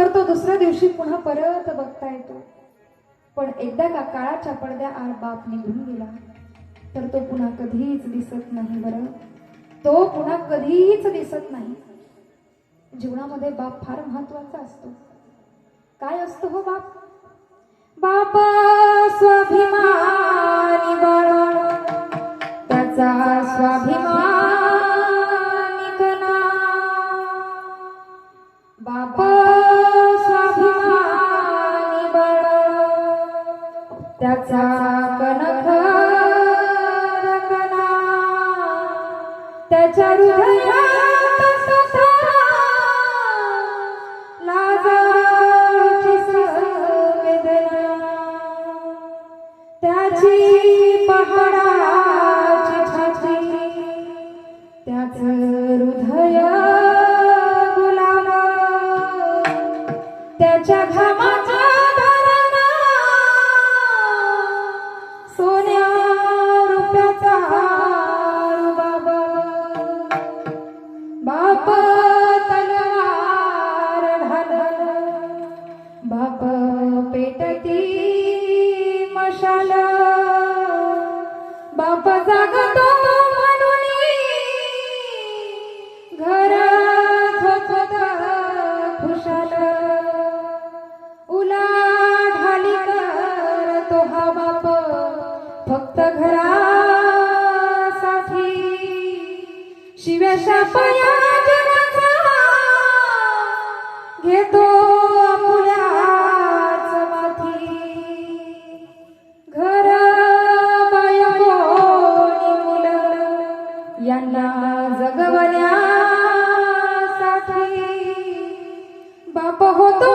तर तो दुसऱ्या दिवशी पुन्हा परत बघता येतो. पण एकदा का काळाच्या पडद्या आर बाप निघून गेला तर तो पुन्हा कधीच दिसत नाही बरं. तो पुन्हा कधीच दिसत नाही. जीवनामध्ये बाप फार महत्त्वाचा असतो. काय असतो हो बाप? बाप स्वाभिमानी बाळा. त्याचा स्वाभिमान त्याचा कनक रकना त्याच्या हृदयात सोन्या रुपयाचा रुबाब बाप तलवार ढाल. बाप पेटती मशाल. बापाचा शापया घेतो आपुल्याच माथी घर बायको आणि मुलं यांना जगवण्यासाठी बाप होतो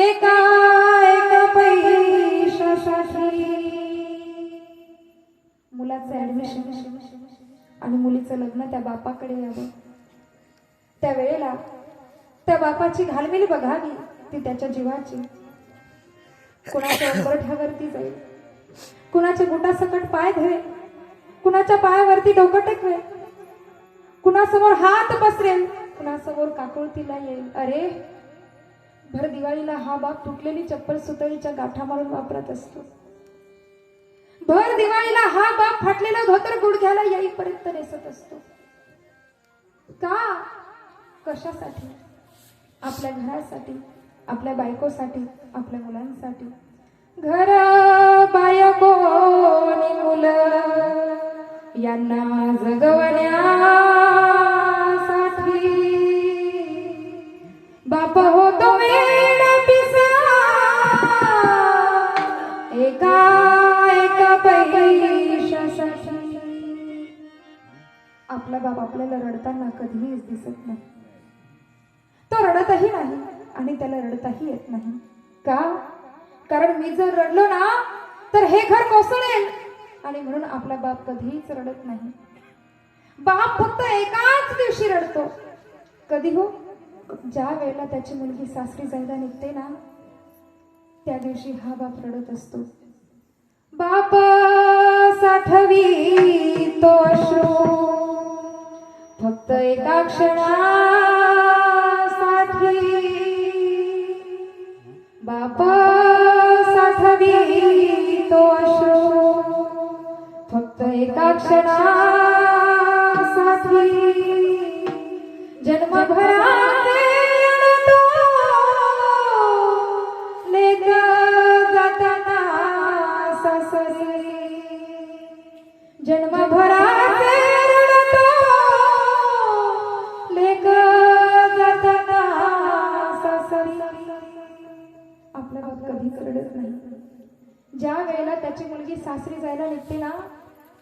एका आणि मुलीचं लग्न त्या बापाकडे यावं. त्या वेळेला त्या बापाची घालमेली बघावी ती त्याच्या जीवाची. कुणाच्या अंबरठ्यावरती जाईल. कुणाच्या गुटासकट पाय धरेल. कुणाच्या पायावरती डोकं टेकवेल. कुणासमोर हात पसरेल. कुणासमोर काकुळतीला येईल. अरे भर दिवाळीला हा बाप तुटलेली चप्पल सुतळीच्या गाठा मारून वापरत असतो. भर दिवाळीला हा बाप फाटलेला धोतर गुडघ्याला येईपर्यंत नेसत असतो. का? कशासाठी? आपल्या घरासाठी आपल्या बायकोसाठी आपल्या मुलांसाठी. घर बायको मुलं यांना जगवण्या कधीच दिसत नाही. तो रडतही नाही आणि त्याला रडताही येत नाही. का? कारण मी जर रडलो ना तर हे घर कोसळेल. आणि म्हणून आपला बाप कधीच रडत नाही. बाप फक्त एकाच दिवशी रडतो. कधी हो? ज्या वेळेला त्याची मुलगी सासरी जायला निघते ना त्या दिवशी हा बाप रडत असतो. बाप साठवी तो अश्रू. फक्त एका क्षणासाठी. बापा साठवी तो अश्रू. फक्त एका क्षणासाठी. जन्मभरा ज्या वेळेला त्याची मुलगी सासरी जायला निघते ना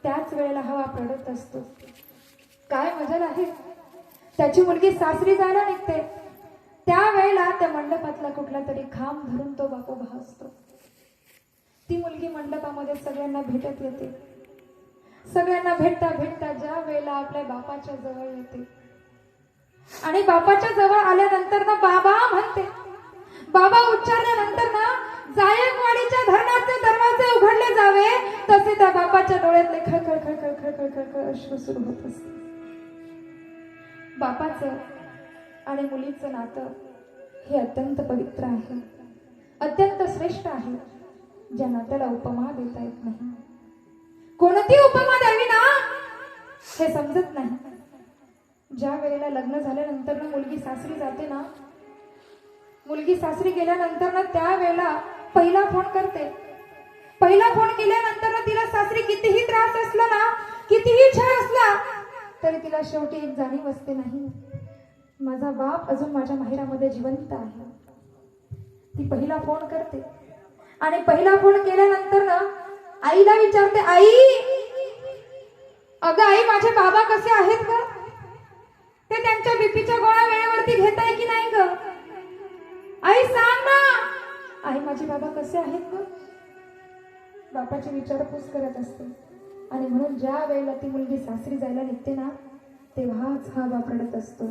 त्याच वेळेला हा पडत असतो. काय मजल आहे त्याची मुलगी सासरी जायला निघते. त्या वेळेला त्या मंडपातला कुठला तरी खांब धरून तो बाप उभा असतो ती मुलगी मंडपामध्ये सगळ्यांना भेटत येते. सगळ्यांना भेटता भेटता ज्या वेळेला आपल्या बापाच्या जवळ येते. आणि बापाच्या जवळ आल्यानंतर ना बाबा म्हणते. बाबा उच्चारल्यानंतर ना जायकवाडीच्या धरणाचे दरवाजे उघडले जावे तसे त्या बापाच्या डोळ्यातले खळखळ खळखळ खळखळ खळखळ अश्रू सुरू होत असते. बापाचं आणि मुलीचं नातं हे अत्यंत पवित्र आहे. अत्यंत श्रेष्ठ आहे. ज्या नात्याला उपमा देता येत नाही. कोणती उपमा द्यावी ना? हे समजत नाही. ज्या वेळेला लग्न झाल्यानंतर ना मुलगी सासरी जाते ना मुलगी सासरी गेल्यानंतर ना त्या वेळेला पहिला फोन करते. पहिला फोन केल्यानंतर ना तिला सासरी कितीही त्रास असला ना कितीही छळ असला तरी तिला शेवटी एक जाणीव असते नाही. माझा बाप अजून माझ्या माहेरामध्ये जिवंत आहे. ती पहिला फोन करते. आणि पहिला फोन केल्यानंतर ना आईला विचारते आई अगं आई माझे बाबा कसे आहेत का माझे बाबा कसे आहेत ग बापाची विचारपूस करत असते. आणि म्हणून ज्या वेळेला ती मुलगी सासरी जायला निघते ना तेव्हाच हा बाप रडत असतो.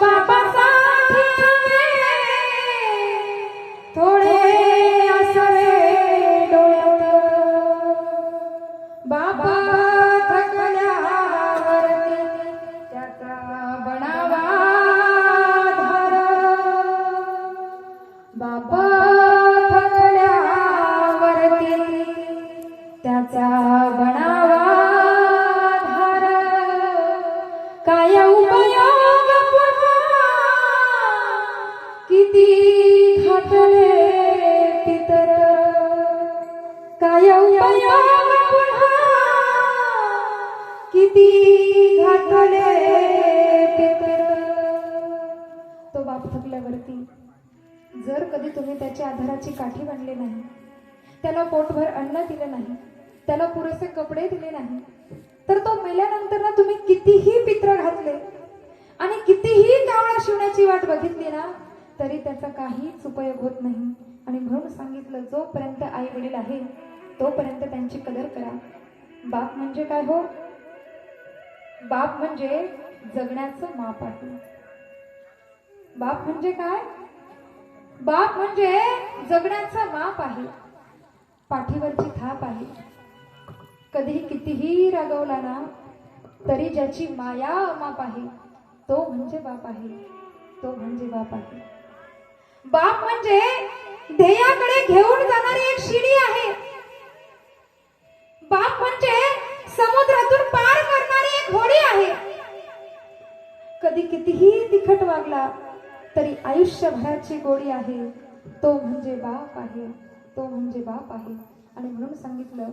爸爸爸 खाटले पितर काय पुन्हा किती घातले पितर तो बाप थकल्यावरती जर कधी तुम्ही त्याच्या आधाराची काठी बांधली नाही त्याला पोटभर अन्न दिलं नाही त्याला पुरेसे कपडे दिले नाही तर तो मेल्यानंतर ना तुम्ही कितीही पित्र घातले आणि कितीही कावळा शिवण्याची वाट बघितली ना तरी त्याचा काहीच उपयोग होत नाही. आणि म्हणून सांगितलं जोपर्यंत आई वडील आहे तोपर्यंत त्यांची कदर करा. बाप म्हणजे काय हो? बाप म्हणजे जगण्याचं माप आहे. बाप म्हणजे काय? बाप म्हणजे जगण्याचं माप आहे. पाठीवरची थाप आहे. कधीही कितीही रागवला ना तरी ज्याची माया माप आहे तो म्हणजे बाप आहे. तो म्हणजे बाप आहे. बाप म्हणजे ध्येयाकडे घेऊन जाणारी एक शिडी आहे. बाप म्हणजे समुद्रातून पार करणारी एक होडी आहे. कधी कितीही तिखट वागला तरी आयुष्यभराची गोडी आहे. तो म्हणजे बाप आहे तो म्हणजे बाप आहे. आणि म्हणून सांगितलं